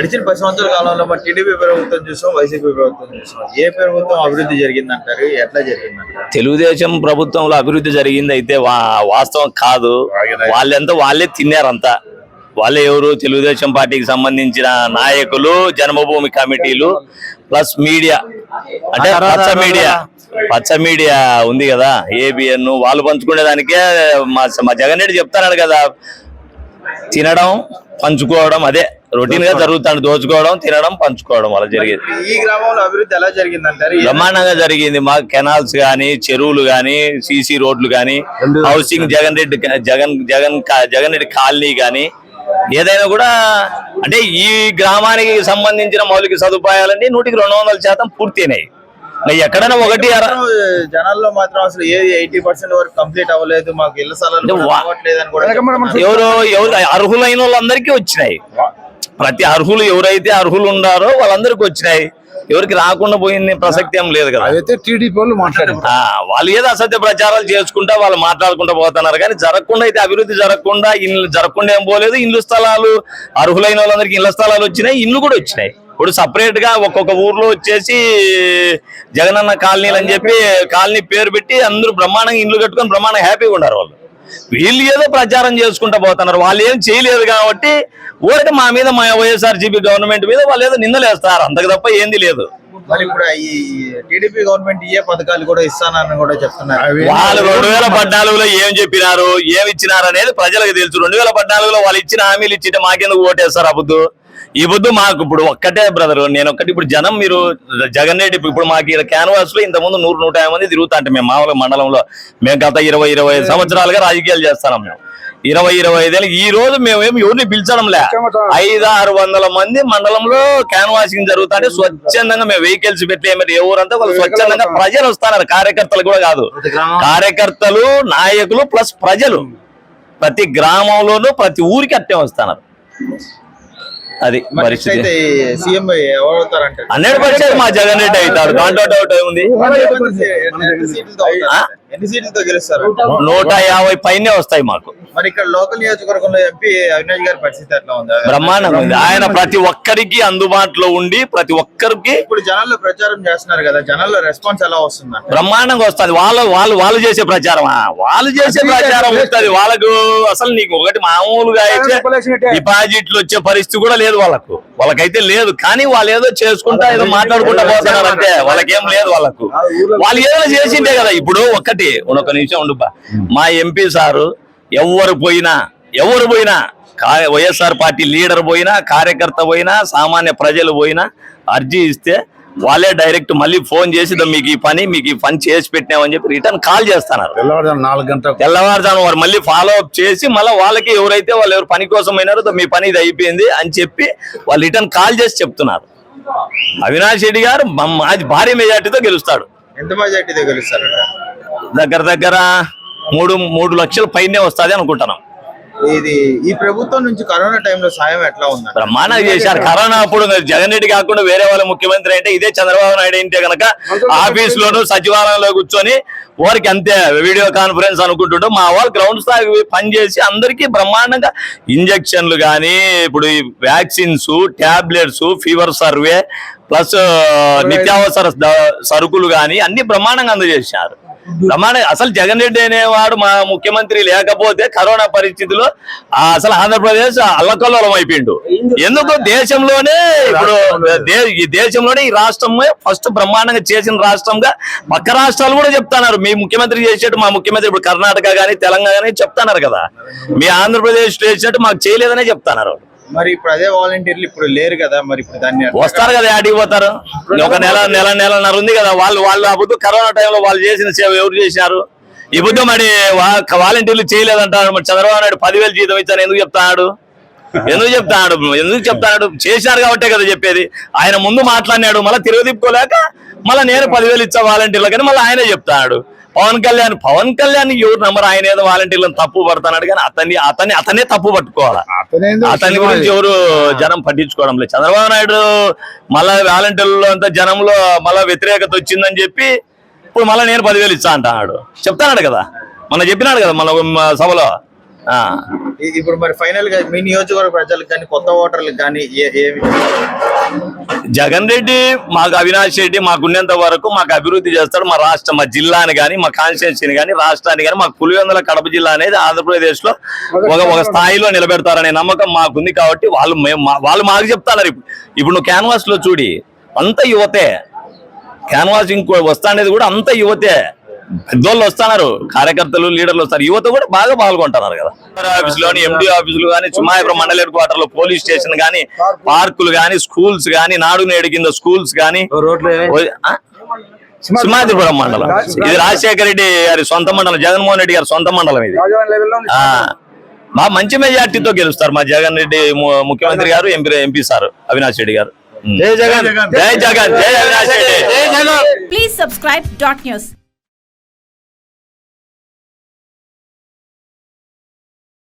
గడిచిన పది సంవత్సరాల కాలంలో మరి టీడీపీ ప్రభుత్వం చూసాం వైసీపీ ప్రభుత్వం చూసాం. ఏ ప్రభుత్వం అభివృద్ధి జరిగిందంటారు? ఎట్లా జరిగిందంటారు? తెలుగుదేశం ప్రభుత్వంలో అభివృద్ధి జరిగింది అయితే వాస్తవం కాదు. వాళ్ళంతా వాళ్ళే తిన్నారంతా. వాళ్ళే ఎవరు? తెలుగుదేశం పార్టీకి సంబంధించిన నాయకులు జన్మభూమి కమిటీలు ప్లస్ మీడియా. అంటే పచ్చ మీడియా. పచ్చ మీడియా ఉంది కదా ఏబిఎన్ వాళ్ళు పంచుకునే దానికే మా జగన్ రెడ్డి చెప్తాడు కదా తినడం పంచుకోవడం అదే. రొటీన్గా జరుగుతాడు దోచుకోవడం తినడం పంచుకోవడం అలా జరిగేది. ఈ గ్రామంలో అభివృద్ధి ఎలా జరిగిందంటారు ఏ- బ్రహ్మాండంగా జరిగింది. మా కెనాల్స్ గాని చెరువులు గాని సీసీ రోడ్లు గాని హౌసింగ్ జగన్ రెడ్డి జగన్ జగన్ జగన్ రెడ్డి కాలనీ గాని ఏదైనా కూడా అంటే ఈ గ్రామానికి సంబంధించిన మౌలిక సదుపాయాలన్నీ నూటికి రెండు వందల శాతం పూర్తయినాయి. ఎక్కడైనా ఒకటి జనాల్లో మాత్రం అసలు ఏది ఎయిటీ పర్సెంట్ వరకు కంప్లీట్ అవ్వలేదు. మాకు ఇళ్ళ స్థలాలు. ఎవరు ఎవరు అర్హులైన వాళ్ళందరికీ వచ్చినాయి. ప్రతి అర్హులు ఎవరైతే అర్హులు ఉన్నారో వాళ్ళందరికీ వచ్చినాయి. ఎవరికి రాకుండా పోయింది ప్రసక్తి ఏం లేదు కదా. అయితే టీడీపీ వాళ్ళు మాట్లాడారు. వాళ్ళు ఏదో అసత్య ప్రచారాలు చేసుకుంటా వాళ్ళు మాట్లాడుకుంటా పోతున్నారు కానీ జరగకుండా అయితే అభివృద్ధి జరగకుండా ఇల్లు జరగకుండా ఏం పోలేదు. ఇల్లు స్థలాలు అర్హులైన వాళ్ళందరికీ ఇళ్ళ స్థలాలు వచ్చినాయి ఇల్లు కూడా వచ్చినాయి. ఇప్పుడు సపరేట్గా ఒక్కొక్క ఊర్లో వచ్చేసి జగనన్న కాలనీలు అని చెప్పి కాలనీ పేరు పెట్టి అందరూ బ్రహ్మాండంగా ఇల్లు కట్టుకొని బ్రహ్మాండంగా హ్యాపీగా ఉన్నారు వాళ్ళు. వీళ్ళు ఏదో ప్రచారం చేసుకుంటా పోతున్నారు. వాళ్ళు ఏం చేయలేదు కాబట్టి ఊరికి మా మీద మా వైఎస్ఆర్ గవర్నమెంట్ మీద వాళ్ళు ఏదో నిందలేస్తారు అంతకు తప్ప ఏంది లేదు. మరి ఇప్పుడు ఈ టీడీపీ గవర్నమెంట్ ఏ పథకాలు కూడా ఇస్తానని కూడా చెప్తున్నారు. వాళ్ళు రెండు వేల పద్నాలుగులో ఏం చెప్పినారు ఏమి ఇచ్చినారు అనేది ప్రజలకు తెలుసు. రెండు వేల పద్నాలుగులో వాళ్ళు ఇచ్చిన హామీలు ఇచ్చింటే మాకెందుకు ఓటేస్తారు ఆ బుద్ధు ఈ బుద్ధు మాకు ఇప్పుడు ఒక్కటే బ్రదర్ నేను ఒక్కటి ఇప్పుడు జనం మీరు జగన్ రెడ్డి ఇప్పుడు మాకు ఇక్కడ క్యాన్వాస్లో ఇంతకుముందు నూరు నూట యాభై మంది తిరుగుతా అంటే మేము మామూలుగా మండలంలో. మేము గత ఇరవై ఇరవై సంవత్సరాలుగా రాజకీయాలు చేస్తున్నాం మేము. ఇరవై ఇరవై ఐదేళ్ళు ఈ రోజు మేమేం ఎవరిని పిలిచడం లే ఐదు ఆరు వందల మంది మండలంలో క్యాన్వాసింగ్ జరుగుతుంటే స్వచ్ఛందంగా మేము వెహికల్స్ పెట్టి ఏమిటి ఏ ఊరంతా వాళ్ళు స్వచ్ఛందంగా ప్రజలు వస్తున్నారు కార్యకర్తలు కూడా కాదు. కార్యకర్తలు నాయకులు ప్లస్ ప్రజలు. ప్రతి గ్రామంలోనూ ప్రతి ఊరికి అట్టే వస్తున్నారు. అది పరిస్థితి. హండ్రెడ్ పర్సెంట్ మా జగన్ రెడ్డి అవుతాడు. దాంట్లో డౌట్ ఏముంది? ఎన్ని సీట్లతో గెలుస్తారు? నూట యాభై. పైనే వస్తాయి మాకు. మరి ఇక్కడ లోకల్ నియోజకవర్గంలో ఎంపీ అవినాష్ గారి పరిస్థితి ఎట్లా ఉంది? బ్రహ్మాండంగా ఉంది. ఆయన ప్రతి ఒక్కరికి అందుబాటులో ఉండి ప్రతి ఒక్కరికి ఇప్పుడు జనాల్లో ప్రచారం చేస్తున్నారు కదా జనాల్లో రెస్పాన్స్ ఎలా వస్తుంది? బ్రహ్మాండంగా వస్తుంది. వాళ్ళు వాళ్ళు వాళ్ళు చేసే ప్రచారమా వాళ్ళు చేసే ప్రచారం వస్తుంది. వాళ్ళకు అసలు నీకు ఒకటి మామూలుగా అయితే డిపాజిట్లు వచ్చే పరిస్థితి కూడా లేదు వాళ్ళకు. వాళ్ళకైతే లేదు కానీ వాళ్ళు ఏదో చేసుకుంటా ఏదో మాట్లాడుకుంటా పోతున్నారు అంతే. వాళ్ళకేం లేదు వాళ్ళకు. వాళ్ళు ఏదో చేసిండే కదా. ఇప్పుడు ఒక్కటి ఒక నిమిషం ఉండు. మా ఎంపీ సారు ఎవరు పోయినా ఎవరు పోయినా వైఎస్ఆర్ పార్టీ లీడర్ పోయినా కార్యకర్త పోయినా సామాన్య ప్రజలు పోయినా అర్జీ ఇస్తే వాళ్ళే డైరెక్ట్ మళ్ళీ ఫోన్ చేసి "ఇదో మీకు ఈ పని మీకు ఈ పని చేసి పెట్టినామని చెప్పి రిటర్న్ కాల్ చేస్తున్నారు. తెల్లవారుజాము నాలుగు తెల్లవారుజాము వారు మళ్ళీ ఫాలో అప్ చేసి మళ్ళీ వాళ్ళకి ఎవరైతే వాళ్ళు ఎవరు పని కోసం అయినారో "దో మీ పని ఇది అయిపోయింది అని చెప్పి వాళ్ళు రిటర్న్ కాల్ చేసి చెప్తున్నారు. అవినాష్ రెడ్డి గారు మ- మాది భారీ మెజార్టీతో గెలుస్తాడు. ఎంత మెజార్టీతో గెలుస్తారట? దగ్గర దగ్గర మూడు మూడు లక్షల పైనే వస్తుంది అనుకుంటున్నాం. ఇది ఈ ప్రభుత్వం నుంచి కరోనా టైంలో సాయం ఎట్లా ఉందంట బ్రహ్మాండంగా చేశారు. కరోనా అప్పుడు జగన్ రెడ్డి కాకుండా వేరే వాళ్ళ ముఖ్యమంత్రి అంటే ఇదే చంద్రబాబు నాయుడు అయితే గనక ఆఫీస్ లోను సచివాలయంలో కూర్చొని వారికి అంతే వీడియో కాన్ఫరెన్స్ అనుకుంటుంటే మా వాళ్ళు గ్రౌండ్ స్థాయికి పోయి పనిచేసి అందరికీ బ్రహ్మాండంగా ఇంజక్షన్లు కానీ ఇప్పుడు ఈ vaccines tablets fever survey plus నిత్యావసర సరుకులు కానీ అన్ని బ్రహ్మాండంగా అందజేశారు. బ్రహ్మాండ అసలు జగన్ రెడ్డి అనేవాడు మా ముఖ్యమంత్రి లేకపోతే కరోనా పరిస్థితిలో అసలు ఆంధ్రప్రదేశ్ అల్లకల్లోలం అయిపోయిండు. ఎందుకు? దేశంలోనే ఇప్పుడు ఈ దేశంలోనే ఈ రాష్ట్రం ఫస్ట్ బ్రహ్మాండంగా చేసిన రాష్ట్రంగా పక్క రాష్ట్రాలు కూడా చెప్తున్నారు. మీ ముఖ్యమంత్రి చేసేట్టు మా ముఖ్యమంత్రి ఇప్పుడు కర్ణాటక గానీ తెలంగాణ గానీ చెప్తున్నారు కదా. మీ ఆంధ్రప్రదేశ్ చేసినట్టు మాకు చేయలేదనే చెప్తున్నారు. మరి ఇప్పుడు అదే వాలంటీర్లు ఇప్పుడు లేరు కదా మరి ఇప్పుడు దాన్ని వస్తారు కదా ఆడికి పోతారు? ఒక నెల నెల నెలన్నర ఉంది కదా వాళ్ళు వాళ్ళు ఆ బుద్ధు కరోనా టైంలో వాళ్ళు చేసిన సేవ ఎవరు చేశారు బుద్ధు మరి వాలంటీర్లు చేయలేదంటారు మరి చంద్రబాబు నాయుడు పదివేలు జీతం ఇచ్చాను ఎందుకు చెప్తాడు? ఎందుకు చెప్తాడు? ఎందుకు చెప్తాడు? చేశారు కాబట్టే కదా చెప్పేది. ఆయన ముందు మాట్లాడినాడు మళ్ళీ తిరగదిప్పుకోలేక మళ్ళీ నేను పదివేలు ఇచ్చా వాలంటీర్లు కానీ మళ్ళీ ఆయనే చెప్తాడు. పవన్ కళ్యాణ్ పవన్ కళ్యాణ్ ఎవరు నమ్మరు ఆయన ఏదో వాలంటీర్లను తప్పు పడుతున్నాడు కానీ అతన్ని అతన్ని అతనే తప్పు పట్టుకోవాలా? అతని గురించి ఎవరు జనం పట్టించుకోవడం లేదు. చంద్రబాబు నాయుడు మళ్ళా వాలంటీర్లో అంతా జనంలో మళ్ళా వ్యతిరేకత వచ్చిందని చెప్పి ఇప్పుడు మళ్ళీ నేను పదివేలు ఇచ్చా అంటున్నాడు. చెప్తాడు కదా? మన చెప్పినాడు కదా మన సభలో? ఇప్పుడు మరి ఫైనల్గా మీ నియోజకవర్గ ప్రజలకు కానీ కొత్త ఓటర్లకు కానీ ఏమి? జగన్ రెడ్డి మాకు అవినాష్ రెడ్డి మాకున్నంత వరకు మాకు అభివృద్ధి చేస్తాడు. మా రాష్ట్రం మా జిల్లాని కానీ మా కాన్స్టిట్యున్సీని కానీ రాష్ట్రాన్ని కానీ మాకు పులివెందుల కడప జిల్లా అనేది ఆంధ్రప్రదేశ్లో ఒక ఒక స్థాయిలో నిలబెడతారనే నమ్మకం మాకుంది కాబట్టి వాళ్ళు మేము మా- వాళ్ళు మాకు చెప్తారు ఇప్పుడు. ఇప్పుడు నువ్వు క్యాన్వాస్లో చూడి అంత యువతే క్యాన్వాస్ ఇంకో వస్తానేది కూడా అంత యువతే. పెద్దోళ్ళు వస్తున్నారు కార్యకర్తలు లీడర్లు వస్తారు. యువత కూడా బాగా పాల్గొంటున్నారు కదా. ఆఫీస్లోని ఎండి ఆఫీసులు కానీ చుమాయపురం మండల హెడ్ క్వార్టర్లో పోలీస్ స్టేషన్ కానీ పార్కులు కానీ స్కూల్స్ కానీ నాడు నేడు కింద స్కూల్స్ ఆ? సింహాద్రిపురం మండలం. ఇది రాజశేఖర రెడ్డి గారి సొంత మండలం జగన్మోహన్ రెడ్డి గారి సొంత మండలం ఇది. మా మంచి మెజార్టీతో గెలుస్తారు మా జగన్ రెడ్డి ముఖ్యమంత్రి గారు MP MP sir Avinash Reddy గారు. జై జగన్ జై జగన్ జై Avinash Reddy. Please subscribe dot news.